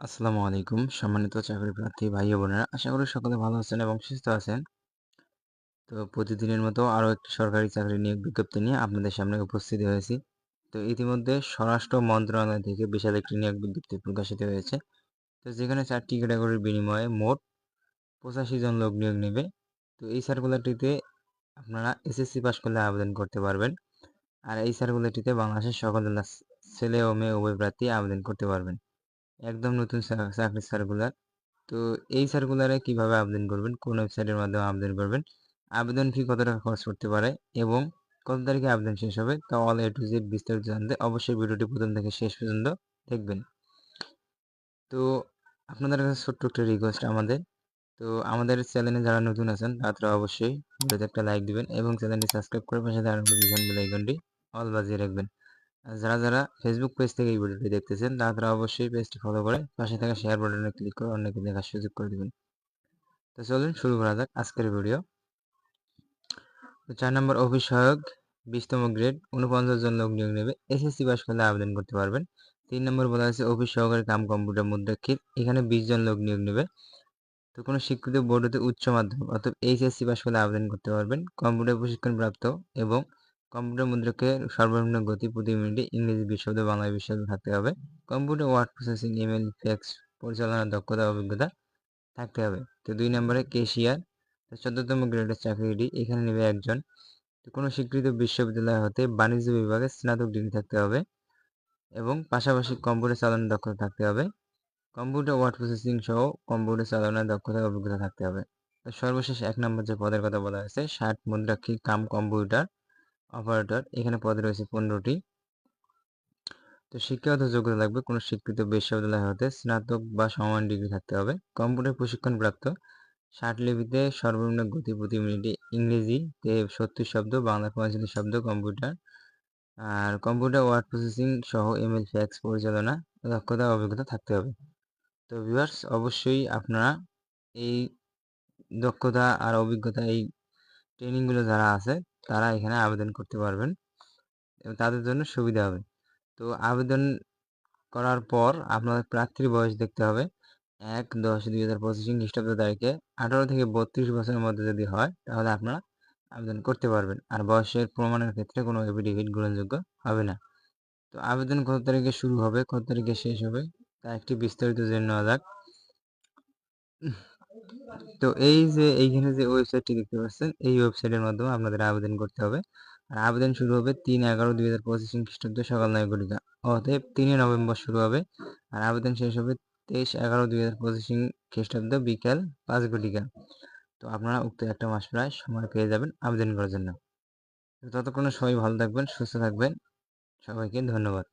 আসসালামু আলাইকুম সম্মানিত চাকরি প্রার্থী ভাই বোনেরা। আশা করি সকলে ভালো আছেন এবং সুস্থ আছেন। তো প্রতিদিনের মতো আরও একটি সরকারি চাকরি নিয়োগ বিজ্ঞপ্তি নিয়ে আপনাদের সামনে উপস্থিত হয়েছি। তো ইতিমধ্যে স্বরাষ্ট্র মন্ত্রণালয় থেকে বিশাল একটি নিয়োগ বিজ্ঞপ্তি প্রকাশিত হয়েছে। তো যেখানে চারটি ক্যাটাগরির বিনিময়ে মোট পঁচাশি জন লোক নিয়োগ নেবে। তো এই সার্কুলারটিতে আপনারা এসএসসি পাস করলে আবেদন করতে পারবেন। আর এই সার্কুলারটিতে বাংলাদেশের সকল ছেলে ও মেয়ে উভয় প্রার্থী আবেদন করতে পারবেন। একদম নতুন চাকরির সার্কুলার। তো এই সার্কুলারে কীভাবে আবেদন করবেন? কোন ওয়েবসাইটের মাধ্যমে আবেদন করবেন? আবেদন ফি কত টাকা খরচ করতে পারে? এবং কত তারিখে আবেদন শেষ হবে? তা অল এ টু জেড বিস্তারিত জানতে অবশ্যই ভিডিওটি প্রথম থেকে শেষ পর্যন্ত দেখবেন। তো আপনাদের কাছে ছোট্ট একটা রিকোয়েস্ট আমাদের। তো আমাদের চ্যানেলে যারা নতুন আছেন, তারা অবশ্যই ভিডিওতে একটা লাইক দিবেন এবং চ্যানেলটি সাবস্ক্রাইব করে পাশে দাঁড়ানো বেল আইকনটি অল বাজিয়ে রাখবেন। যারা যারা ফেসবুক পেজ থেকে এই ভিডিওটি দেখতেছেন, তারা তারা অবশ্যই পেজটি ফলো করে পাশে থাকা শেয়ার বাটনে ক্লিক করে অন্যকে দেখার সুযোগ করে দেবেন। তো চলুন শুরু করা যাক আজকের ভিডিও তো চার নম্বর অফিস সহায়ক বিশতম গ্রেড উনপঞ্চাশ জন লোক নিয়োগ নেবে এসএসসি পাস করলে আবেদন করতে পারবেন। তিন নম্বর বলা হয়েছে অফিস সহকারী কাম কম্পিউটার মুদ্রাক্ষিত এখানে বিশ জন লোক নিয়োগ নেবে। তো কোনো স্বীকৃত বোর্ড হতে উচ্চ মাধ্যমিক অর্থাৎ এইচএসসি পাস করলে আবেদন করতে পারবেন। কম্পিউটার প্রশিক্ষণ প্রাপ্ত এবং কম্পিউটার মুদ্রাকে সর্বনিম্ন গতি প্রতি মিনিটে ইংরেজি বিশব্দ বাংলা বিশব্দ থাকতে হবে। Computer word processing email fax পরিচালনার দক্ষতা, অভিজ্ঞতা থাকতে হবে। তো দুই নম্বরে কেশিয়ার চোদ্দতম গ্রেডের চাকরিটি। এখানে নেবে একজন। তো কোনো স্বীকৃত বিশ্ববিদ্যালয় হতে বাণিজ্য বিভাগে স্নাতক ডিগ্রি থাকতে হবে এবং পাশাপাশি কম্পিউটার চালানোর দক্ষতা থাকতে হবে। কম্পিউটার ওয়ার্ড প্রসেসিং সহ কম্পিউটার চালানোর দক্ষতা অভিজ্ঞতা থাকতে হবে। সর্বশেষ এক নম্বর যে পদের কথা বলা হয়েছে, ষাট মুদ্রাক্ষী কাম কম্পিউটার। অপারেটর এখানে পদ রয়েছে পনেরোটি। তো শিক্ষাগত যোগ্যতা লাগবে কোনো স্বীকৃত বিশ্ববিদ্যালয় হতে স্নাতক বা সমান ডিগ্রি থাকতে হবে। কম্পিউটার প্রশিক্ষণ প্রাপ্ত। ষাট লিপিতে সর্বনিম্ন গতি প্রতি মিনিটে ইংরেজিতে সত্তর শব্দ, বাংলা পঁয়তাল্লিশ শব্দ, কম্পিউটার। আর কম্পিউটার ওয়ার্ড প্রসেসিং সহ এমএল ফ্যাক্স পরিচালনা, দক্ষতা অভিজ্ঞতা থাকতে হবে। তো ভিউয়ার্স, অবশ্যই আপনারা এই দক্ষতা আর অভিজ্ঞতা এই ট্রেনিংগুলো যারা আছে তারা এখানে আবেদন করতে পারবেন। এবং তাদের জন্য সুবিধা হবে। তো আবেদন করার পর আপনাদের প্রার্থীর বয়স দেখতে হবে। এক, দশ, দুই হাজার পঁচিশ খ্রিস্টাব্দ তারিখে। আঠারো থেকে বত্রিশ বছরের মধ্যে যদি হয়, তাহলে আপনারা আবেদন করতে পারবেন। আর বয়সের প্রমাণের ক্ষেত্রে কোনো এফিডেভিট গ্রহণযোগ্য হবে না। তো আবেদন কত তারিখে শুরু হবে, কত তারিখে শেষ হবে, তা একটি বিস্তারিত জেনে নেওয়া যাক। তো এই যে, এইখানে যে ওয়েবসাইটটি দেখতে পাচ্ছেন, এই ওয়েবসাইটের মাধ্যমে আপনাদের আবেদন করতে হবে। আর আবেদন শুরু হবে তিন এগারো দুই হাজার পঁচিশ খ্রিস্টাব্দ সকাল নয় ঘটিকা অতএব তিনই নভেম্বর শুরু হবে। আর আবেদন শেষ হবে তেইশ এগারো দুই হাজার পঁচিশ খ্রিস্টাব্দ বিকাল পাঁচ ঘটিকা তো আপনারা উক্ত একটা মাস প্রায় সময় পেয়ে যাবেন আবেদন করার জন্য। ততক্ষণে সবাই ভালো থাকবেন, সুস্থ থাকবেন। সবাইকে ধন্যবাদ।